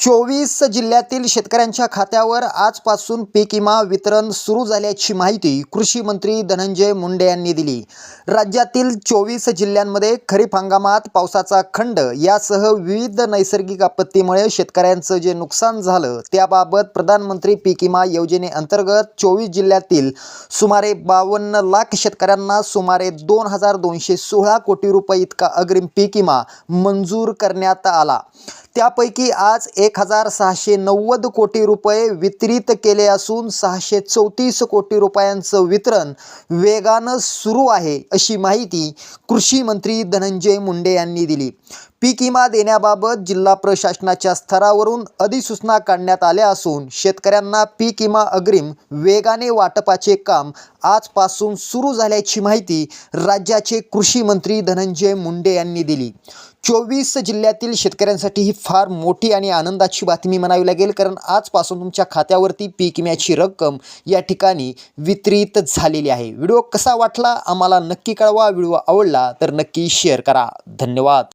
चोवीस जिल्ह्यातील शेतकऱ्यांच्या खात्यावर आजपासून पीक विमा वितरण सुरू झाल्याची माहिती कृषी मंत्री धनंजय मुंडे यांनी दिली. राज्यातील चोवीस जिल्ह्यांमध्ये खरीप हंगामात पावसाचा खंड यासह विविध नैसर्गिक आपत्तीमुळे शेतकऱ्यांचं जे नुकसान झालं त्याबाबत प्रधानमंत्री पीक विमा योजनेअंतर्गत चोवीस जिल्ह्यातील सुमारे बावन्न लाख शेतकऱ्यांना सुमारे दोन हजार दोनशे सोळा कोटी रुपये इतका अग्रिम पीक विमा मंजूर करण्यात आला. त्यापैकी आज एक हजार सहाशे नव्वद कोटी रुपये वितरित केले असून सहाशे चौतीस कोटी रुपयांचं वितरण वेगानं सुरू आहे अशी माहिती कृषी मंत्री धनंजय मुंडे यांनी दिली. पीक विमा देण्याबाबत जिल्हा प्रशासनाच्या स्तरावरून अधिसूचना काढण्यात आल्या असून शेतकऱ्यांना पीक विमा अग्रिम वेगाने वाटपाचे काम आजपासून सुरू झाल्याची माहिती राज्याचे कृषी मंत्री धनंजय मुंडे यांनी दिली. चोवीस जिल्ह्यातील शेतकऱ्यांसाठी ही फार मोठी आणि आनंदाची बातमी म्हणावी लागेल कारण आजपासून तुमच्या खात्यावरती पीक विम्याची रक्कम या ठिकाणी वितरित झालेली आहे. व्हिडिओ कसा वाटला आम्हाला नक्की कळवा. व्हिडिओ आवडला तर नक्की शेअर करा. धन्यवाद.